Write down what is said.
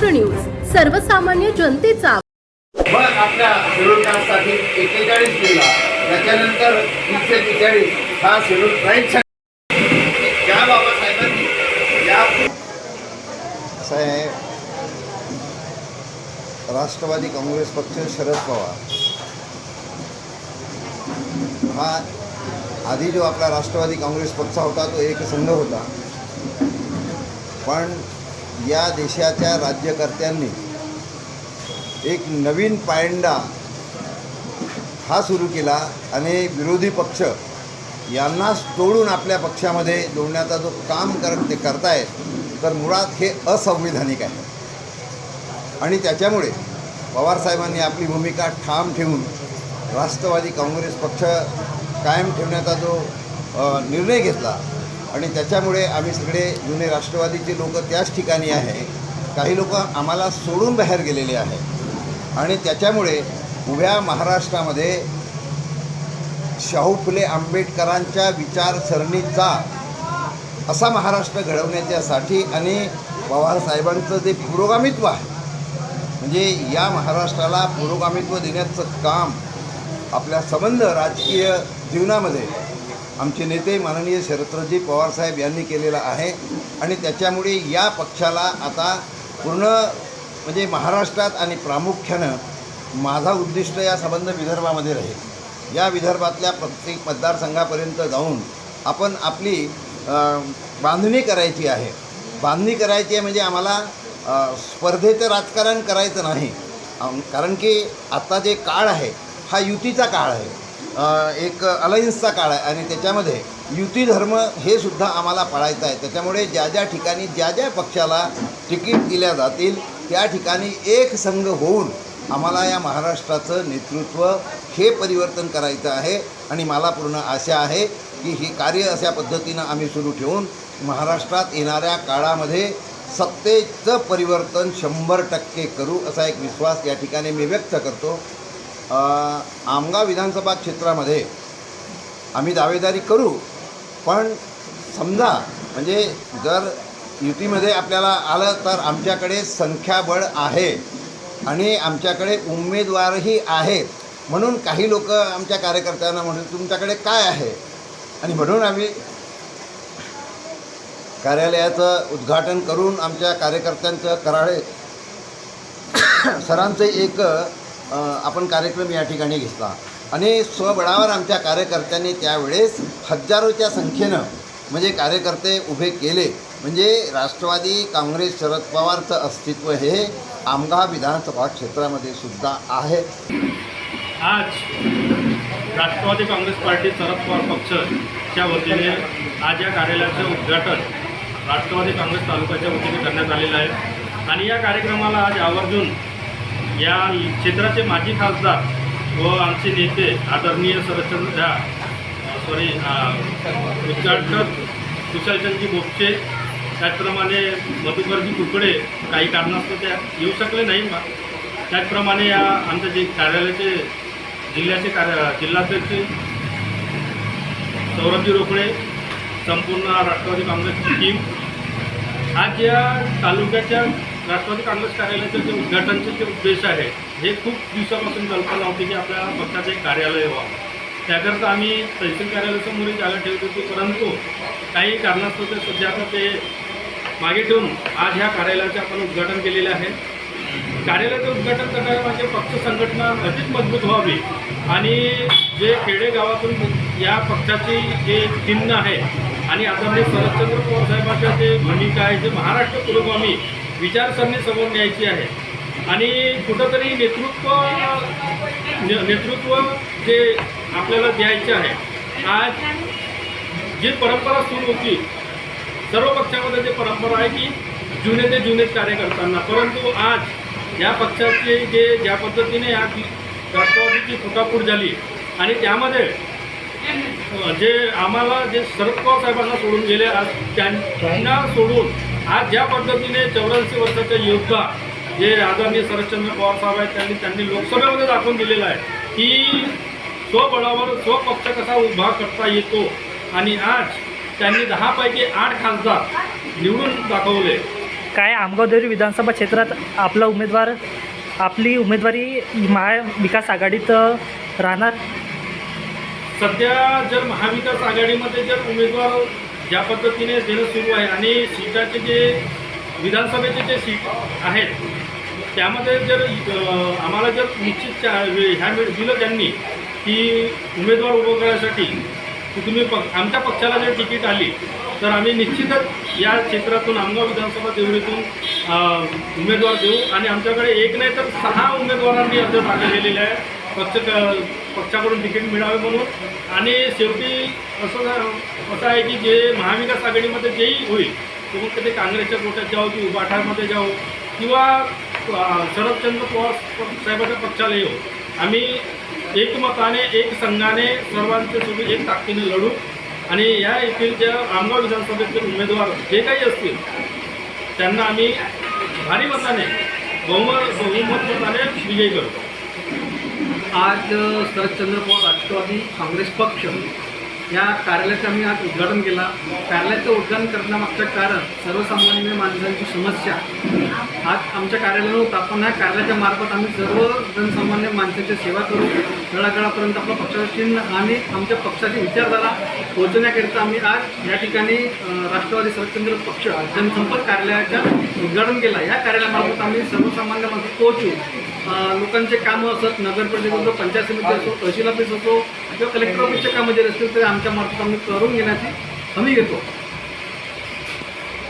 Maharashtra news सर्वसामान्य जनतेचा मग आपल्या शेड्यूल कास्टसाठी एक्केचाळीस दिला त्याच्यानंतर तीनशे त्रेचाळीस हा शेड्यूल राईट त्या बाबासाहेबांनी या राष्ट्रवादी काँग्रेस पक्ष शरद पवार. हा आधी जो आपला राष्ट्रवादी काँग्रेस पक्ष होता तो एक संघ होता. पण या देशाच्या राज्यकर्त्यांनी एक नवीन पायंडा हा सुरू केला आणि विरोधी पक्ष यांना तोडून आपल्या पक्षामध्ये जोडण्याचा जो काम कर ते करतायत तर मुळात हे असंविधानिक आहे. आणि त्याच्यामुळे पवारसाहेबांनी आपली भूमिका ठाम ठेवून राष्ट्रवादी काँग्रेस पक्ष कायम ठेवण्याचा जो निर्णय घेतला आणि त्याच्यामुळे आम्ही सगळे जुने राष्ट्रवादीचे लोक त्याच ठिकाणी आहे. काही लोक आम्हाला सोडून बाहेर गेलेले आहे. आणि त्याच्यामुळे उभ्या महाराष्ट्रामध्ये शाहू फुले आंबेडकरांच्या विचारसरणीचा असा महाराष्ट्र घडवण्याच्यासाठी आणि पवारसाहेबांचं जे पुरोगामित्व आहे म्हणजे या महाराष्ट्राला पुरोगामित्व देण्याचं काम आपल्या संबंध राजकीय जीवनामध्ये आमचे नेते माननीय शरत्रजी पवारसाहेब यांनी केलेला आहे. आणि त्याच्यामुळे या पक्षाला आता पूर्ण म्हणजे महाराष्ट्रात आणि प्रामुख्यानं माझा उद्दिष्ट या संबंध विदर्भामध्ये राहील. या विदर्भातल्या प्रत्येक मतदारसंघापर्यंत जाऊन आपण आपली बांधणी करायची आहे. बांधणी करायची आहे म्हणजे आम्हाला स्पर्धेचं राजकारण करायचं नाही. कारण की आत्ता जे काळ आहे हा युतीचा काळ आहे. एक अलायन्सचा काळ आहे आणि त्याच्यामध्ये युती धर्म हे सुद्धा आम्हाला पाळायचं आहे. त्याच्यामुळे ज्या ज्या ठिकाणी ज्या ज्या पक्षाला तिकीट दिल्या जातील त्या ठिकाणी एक संघ होऊन आम्हाला या महाराष्ट्राचं नेतृत्व हे परिवर्तन करायचं आहे. आणि मला पूर्ण आशा आहे की हे कार्य अशा पद्धतीनं आम्ही सुरू ठेवून महाराष्ट्रात येणाऱ्या काळामध्ये सत्तेचं परिवर्तन शंभर टक्के करू असा एक विश्वास या ठिकाणी मी व्यक्त करतो. आमगाव विधानसभा क्षेत्रामध्ये आम्ही दावेदारी करू पण समजा म्हणजे जर युतीमध्ये आपल्याला आलं तर आमच्याकडे संख्याबळ आहे आणि आमच्याकडे उमेदवारही आहेत. म्हणून काही लोक आमच्या कार्यकर्त्यांना म्हणून तुमच्याकडे काय आहे? आणि म्हणून आम्ही कार्यालयाचं उद्घाटन करून आमच्या कार्यकर्त्यांचं कराळे सरांचं एक आपण कार्यक्रम या ठिकाणी घेतला. आणि स्वबळावर आमच्या कार्यकर्त्यांनी त्यावेळेस हजारोच्या संख्येनं म्हणजे कार्यकर्ते उभे केले. म्हणजे राष्ट्रवादी काँग्रेस शरद पवारचं अस्तित्व हे आमगाव विधानसभा क्षेत्रामध्ये सुद्धा आहे. आज राष्ट्रवादी काँग्रेस पार्टी शरद पवार पक्षच्या वतीने आज या कार्यालयाचं उद्घाटन राष्ट्रवादी काँग्रेस तालुक्याच्या वतीने करण्यात आलेलं आहे. आणि या कार्यक्रमाला आज आवर्जून या क्षेत्राचे माजी खासदार व आमचे नेते आदरणीय शरदचंद्र झा सॉरी उद्घाटक कुशलचंदजी बोपचे त्याचप्रमाणे मधुकरजी कुकडे काही कारणास्तव त्या येऊ शकले नाही. मग त्याचप्रमाणे या आमच्या जे कार्यालयाचे जिल्ह्याचे कार्य जिल्हाध्यक्ष सौरभजी रोकडे संपूर्ण राष्ट्रवादी काँग्रेसची टीम आज या तालुक्याच्या राष्ट्रवादी काँग्रेस कार्यालयाचं जे उद्घाटनचे जे उद्देश आहे हे खूप दिवसापासून कल्पना होती की आपल्या पक्षाचं एक कार्यालय व्हावं. त्याकरता आम्ही तहसील कार्यालयासमोरही जागा ठेवत होती परंतु काही कारणास्तव ते सध्या आता ते मागे ठेवून आज ह्या कार्यालयाचे आपण उद्घाटन केलेले आहे. कार्यालयाचं उद्घाटन करणाऱ्या माझे पक्ष संघटना अधिक मजबूत व्हावी आणि जे खेडेगावातून या पक्षाची जे चिन्ह आहे आणि आदरणीय शरदचंद्र पवार साहेबांच्या जे भूमिका आहे जे महाराष्ट्र पुरोगामी विचारसरणी समोर न्यायची आहे. आणि कुठंतरी नेतृत्व नेतृत्व जे आपल्याला द्यायचे आहे आज जी परंपरा सुरू होती सर्व पक्षामध्ये जे परंपरा आहे की जुने ते जुने कार्य करताना परंतु आज या पक्षाचे जे ज्या पद्धतीने या राष्ट्रवादीची फुटाफूट झाली आणि त्यामध्ये जे आम्हाला जे शरद पवार साहेबांना सोडून गेले आज त्यांना सोडून आज ज्या पद्धतीने चौऱ्याऐंशी वर्षाचे योद्धा जे आदरणीय शरदचंद्र पवार साहेब आहेत त्यांनी त्यांनी लोकसभेमध्ये दाखवून दिलेलं आहे की स्वबळावर स्वपक्ष कसा उभा करता येतो आणि आज त्यांनी दहापैकी आठ खासदार निवडून दाखवले. काय आमगाव देवरी विधानसभा क्षेत्रात आपला उमेदवार आपली उमेदवारी महाविकास आघाडीत राहणार? सध्या जर महाविकास आघाडीमध्ये जर उमेदवार ज्या पद्धतीने देणं सुरू आहे आणि सीटाचे जे विधानसभेचे जे सीट आहेत त्यामध्ये जर आम्हाला जर निश्चित च्या- ह्या वेळ दिलं त्यांनी की उमेदवार उभं करण्यासाठी की तुम्ही प आमच्या पक्षाला जर तिकीट आली तर आम्ही निश्चितच या क्षेत्रातून आमगाव विधानसभा देवळीतून उमेदवार देऊ. आणि आमच्याकडे एक नाही तर सहा उमेदवारांनी अर्ज दाखल केलेले आहे. पक्ष पक्षाकडून तिकीट मिळावे म्हणून. आणि शेवटी असं असं आहे की जे महाविकास आघाडीमध्ये जेही होईल ते मग ते काँग्रेसच्या गोट्यात जाऊ की उभाठामध्ये जाऊ किंवा शरदचंद्र पवार साहेबाच्या पक्षाला येऊ हो. आम्ही एकमताने एक संघाने सर्वांच्या सोबत एक ताकदीने लढू आणि या येथील ज्या आमगाव विधानसभेतील उमेदवार जे काही असतील त्यांना आम्ही भारी मताने बहुमत बहुमत मताने विजयी करतो. आज शरदचंद्र पवार राष्ट्रवादी काँग्रेस पक्ष या कार्यालयाचं आम्ही आज उद्घाटन केला. कार्यालयाचं उद्घाटन करण्यामागचं कारण सर्वसामान्य माणसांची समस्या. आज आमच्या कार्यालयात होता पण ह्या कार्यालयाच्या मार्फत आम्ही सर्व जनसामान्य माणसाची सेवा करू. गळागळापर्यंत आपलं पक्षाचं चिन्ह आणि आमच्या पक्षाची विचारधारा पोहोचण्याकरिता आम्ही आज या ठिकाणी राष्ट्रवादी शरदचंद्र पक्ष जनसंपर्क कार्यालयाच्या उद्घाटन केला. या कार्यालयामार्फत आम्ही सर्वसामान्य माणसं पोहोचू लोकांचे कामं असत नगर परिषद असो पंचायत समिती असो तहसील ऑफिस असो किंवा कलेक्टर ऑफिसचे कामं जरी असतील ते आमच्या मार्फत आम्ही करून घेण्याची हमी घेतो.